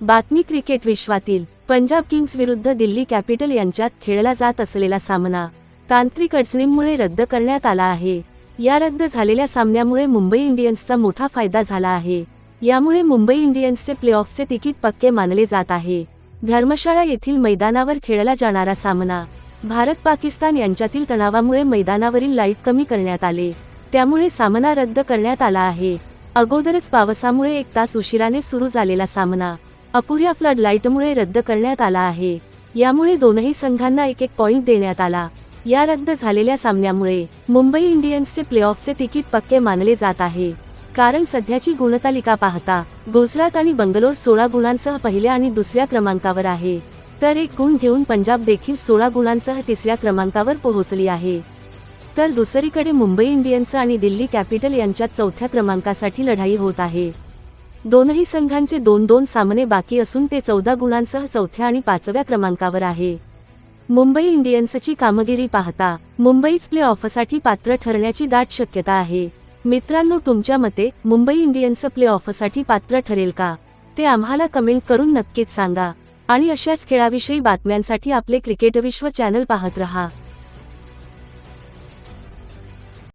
बातमी क्रिकेट विश्वातील पंजाब किंग्स विरुद्ध दिल्ली कॅपिटल यांच्यात खेळला जात असलेला सामना तांत्रिक अडचणींमुळे रद्द करण्यात आला आहे. या रद्द झालेल्या सामन्यामुळे मुंबई इंडियन्सचा मोठा फायदा झाला आहे. यामुळे मुंबई इंडियन्सचे प्लेऑफचे तिकीट पक्के मानले जात आहे. धर्मशाळा येथील मैदानावर खेळला जाणारा सामना भारत पाकिस्तान यांच्यातील तणावामुळे मैदानावरील लाइट कमी करण्यात आले. त्यामुळे सामना रद्द करण्यात आला आहे. अगोदरच पावसामुळे एक तास उशिराने सुरू झालेला सामना अपुऱ्या फ्लड लाईटमुळे रद्द करण्यात आला आहे. यामुळे दोनही संघांना एक एक पॉइंट देण्यात आला. या रद्द झालेल्या सामन्यामुळे मुंबई इंडियन्सचे प्लेऑफचे तिकीट पक्के मानले जात आहे. कारण सध्याची गुणतालिका पाहता गुजरात आणि बंगलोर सोळा गुणांसह पहिल्या आणि दुसऱ्या क्रमांकावर आहे. तर एक गुण घेऊन पंजाब देखील सोळा गुणांसह तिसऱ्या क्रमांकावर पोहोचली आहे. तर दुसरीकडे मुंबई इंडियन्स आणि दिल्ली कॅपिटल यांच्यात चौथ्या क्रमांकासाठी लढाई होत आहे. दोनही संघांचे दोन दोन सामने बाकी असून ते चौदा गुणांसह चौथ्या आणि पाचव्या क्रमांकावर आहे. मुंबई इंडियन्सची कामगिरी पाहता मुंबईच प्ले ऑफसाठी पात्र ठरण्याची दाट शक्यता आहे. मित्रांनो तुमच्या मते मुंबई इंडियन्स प्ले ऑफसाठी पात्र ठरेल का? ते आम्हाला कमेंट करून नक्कीच सांगा. आणि अशाच खेळाविषयी बातम्यांसाठी आपले क्रिकेट विश्व चॅनल पाहत रहा.